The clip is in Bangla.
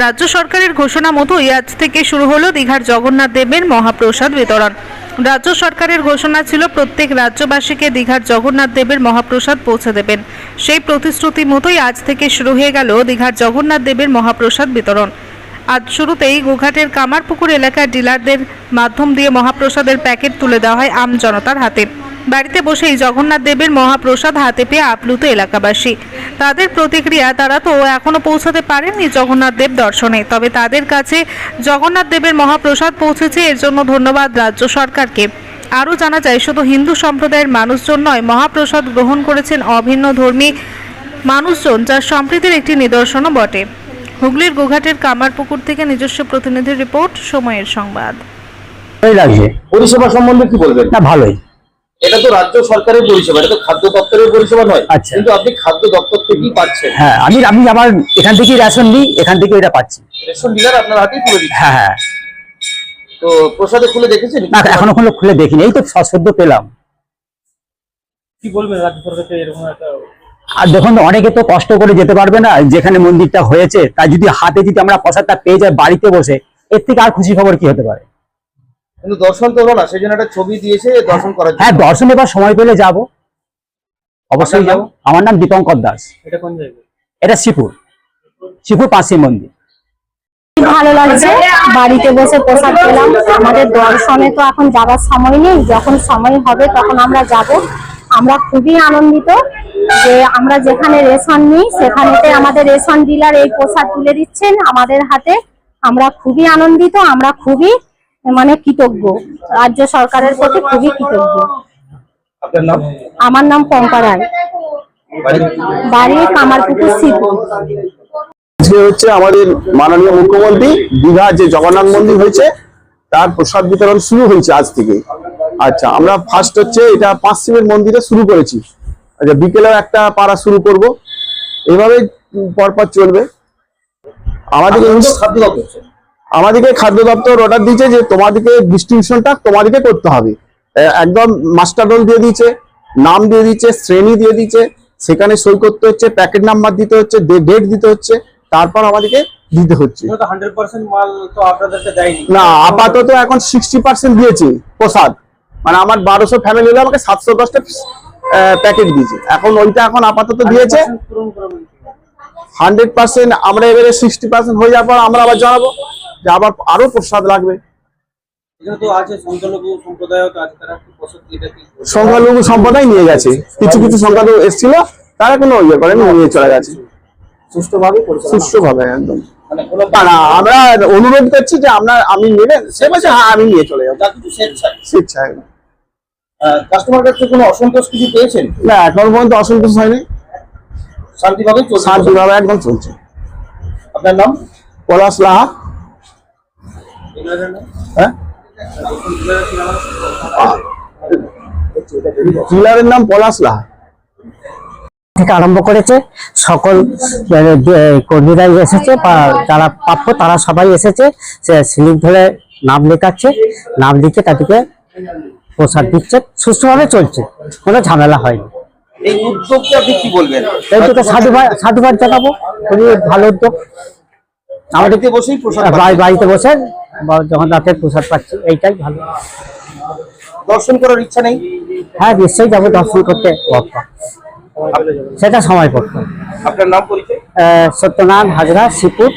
রাজ্য সরকারের ঘোষণা মতোই আজ থেকে শুরু হলো দীঘার জগন্নাথ দেবের মহাপ্রসাদ বিতরণ। রাজ্য সরকারের ঘোষণা ছিল প্রত্যেক রাজ্যবাসীকে দীঘার জগন্নাথ দেবের মহাপ্রসাদ পৌঁছে দেবেন। সেই প্রতিশ্রুতি মতোই আজ থেকে শুরু হয়ে গেল দীঘার জগন্নাথ দেবের মহাপ্রসাদ বিতরণ। আজ শুরুতেই গোঘাটের কামারপুকুর এলাকার ডিলারদের মাধ্যম দিয়ে মহাপ্রসাদের প্যাকেট তুলে দেওয়া হয় আম জনতার হাতে। বাড়িতে বসেই জগন্নাথ দেবের মহাপ্রসাদ হাতে পেয়ে আপ্লুত এলাকাবাসী। তাদের প্রতিক্রিয়া তারা তো এখনও পৌঁছাতে পারেননি জগন্নাথ দেব দর্শনে। তবে তাদের কাছে জগন্নাথ দেবের মহাপ্রসাদ পৌঁছেছে এর জন্য ধন্যবাদ রাজ্য সরকারকে। আরও জানা যায় শুধু হিন্দু সম্প্রদায়ের মানুষজন নয় মহাপ্রসাদ গ্রহণ করেছেন অভিন্ন ধর্মী মানুষজন যার সম্প্রীতির একটি নিদর্শনও বটে। হুগলির গোঘাটের কামারপুকুর থেকে নিজস্ব প্রতিনিধির রিপোর্ট সময়ের সংবাদ। পরিষেবা সম্বন্ধে কি বলবেন? না ভালোই। এটা তো রাজ্য সরকারের পরিষেবা এটা তো খাদ্য দপ্তরের পরিষেবা নয়। আচ্ছা। কিন্তু আপনি খাদ্য দপ্তর থেকেই পাচ্ছেন। হ্যাঁ আমি আমি আমার এখান থেকেই রেশন নিই এখান থেকে এটা পাচ্ছি। রেশন ডিলার আপনার হাতেই তুলে দিচ্ছে। হ্যাঁ হ্যাঁ। তো প্রসাদে খুলে দেখেছেন? না এখনও কোনো খুলে দেখিনি এই তো সদ্য পেলাম। কি বলবেন রাজ্য সরকারকে এরকম একটা আর দেখুন অনেকে তো কষ্ট করে যেতে পারবে না যেখানে মন্দিরটা হয়েছে তাই যদি হাতে যদি আমরা প্রসাদটা পেয়ে যাই বাড়িতে বসে এর থেকে আর খুশি খবর কি হতে পারে? কিন্তু দর্শন তো হলো না সেই জন্য একটা ছবি দিয়েছে দর্শন করার হ্যাঁ দর্শন এবার সময় পেলে যাব। অবশ্যই যাব। আমার নাম দীপঙ্কর দাস। এটা কোন জায়গায় এটা শিপুর শিপুর পাঁচশি মন্দির। ভালো লাগছে বাড়িতে বসে প্রসাদ পেলাম। আমাদের দর্শনে তো এখন যাবার সময় নেই যখন সময় হবে তখন আমরা যাব। আমরা খুবই আনন্দিত যে আমরা যেখানে রেশন নিই সেখানেতে আমাদের রেশন ডিলার এই প্রসাদ তুলে দিচ্ছেন। আমাদের হাতে আমরা খুবই আনন্দিত আমরা খুবই মানে কৃতজ্ঞ। রাজ্য সরকারের প্রতি খুবই কৃতজ্ঞ। আমার নাম পম্পা রায়। বাড়ি? কামারপুকুর শিবপুর আজকে হচ্ছে আমাদের মাননীয় মুখ্যমন্ত্রী দীঘা যে জগন্নাথ মন্দির হয়েছে তার প্রসাদ বিতরণ শুরু হয়েছে আজ থেকে। আচ্ছা আমরা ফার্স্ট হচ্ছে এটা পাঁচ শিবের মন্দিরে শুরু করেছি। আচ্ছা বিকেলেও একটা পাড়া শুরু করব। এভাবে পরপর চলবে। আমাদের আমাদেরকে খাদ্য দপ্তর অর্ডার দিয়েছে যে তোমাদেরকে ডিস্ট্রিবিউশনটা তোমাদেরকে করতে হবে। একদম মাস্টার রোল দিয়ে দিয়েছে নাম দিয়ে দিচ্ছে শ্রেণি দিয়ে দিচ্ছে সেখানে সই করতে হচ্ছে প্যাকেট নাম্বার দিতে হচ্ছে ডেট দিতে হচ্ছে তারপর আমাদেরকে দিতে হচ্ছে। না আপাতত এখন সিক্সটি পার্সেন্ট দিয়েছে প্রসাদ। মানে আমার বারোশো ফ্যামিলি হলে আমাকে সাতশো দশটা প্যাকেট দিয়েছে। এখন ওইটা এখন আপাতত দিয়েছে। 100% পূরণ করবেন হান্ড্রেড পার্সেন্ট আমরা এবারে সিক্সটি পার্সেন্ট হয়ে যাওয়ার পর আমরা আবার জানাব। যে আবার আরও প্রসাদ লাগবে। সংখ্যালঘু সম্প্রদায় তো আছে তারা একটু প্রসাদ এটা কি সংখ্যালঘু সম্প্রদায় নিয়ে গেছে। কিছু কিছু সংখ্যালঘু এসেছিল তারা কোনো ইয়ে করেন নিয়ে চলে গেছে। সুষ্ঠুভাবে সুষ্ঠুভাবে একদম। মানে না আমরা অনুরোধ করছি যে আপনার আমি নেবেন সে বলছে হ্যাঁ আমি নিয়ে চলে যাব। স্বেচ্ছায়। স্বেচ্ছায় কাস্টমার কাছে কোনো অসন্তোষ কিছু পেয়েছেন? না এখন পর্যন্ত অসন্তোষ হয়নি। শান্তিভাবে চলছে। শান্তিভাবে একদম চলছে। আপনার নাম? পলাশ লাহা। হ্যাঁ নাম ডিলারের নাম পলাশ লাহা। থেকে আরম্ভ করেছে সকল কর্মীরাই এসেছে যারা প্রাপ্য তারা সবাই এসেছে সে স্লিপ ধরে নাম লেখাচ্ছে নাম লিখে তাদেরকে প্রসাদ দিচ্ছে সুষ্ঠুভাবে চলছে কোনো ঝামেলা হয়নি। এই উদ্যোগকে আপনি কি বলবেন? এই থেকে সাধুবাদ সাধুবাদ জানাব খুবই ভালো উদ্যোগ। আমাদের বসেই প্রসাদ বাড়িতে বসে বা- যখন রাতের প্রসাদ পাচ্ছি এইটাই ভালো। দর্শন করার ইচ্ছা নেই? হ্যাঁ নিশ্চয়ই যাব দর্শন করতে। সেটা সময় পড়তো। আপনার নাম পরিচয়? সত্যনারায়ণ হাজরা শিবপুর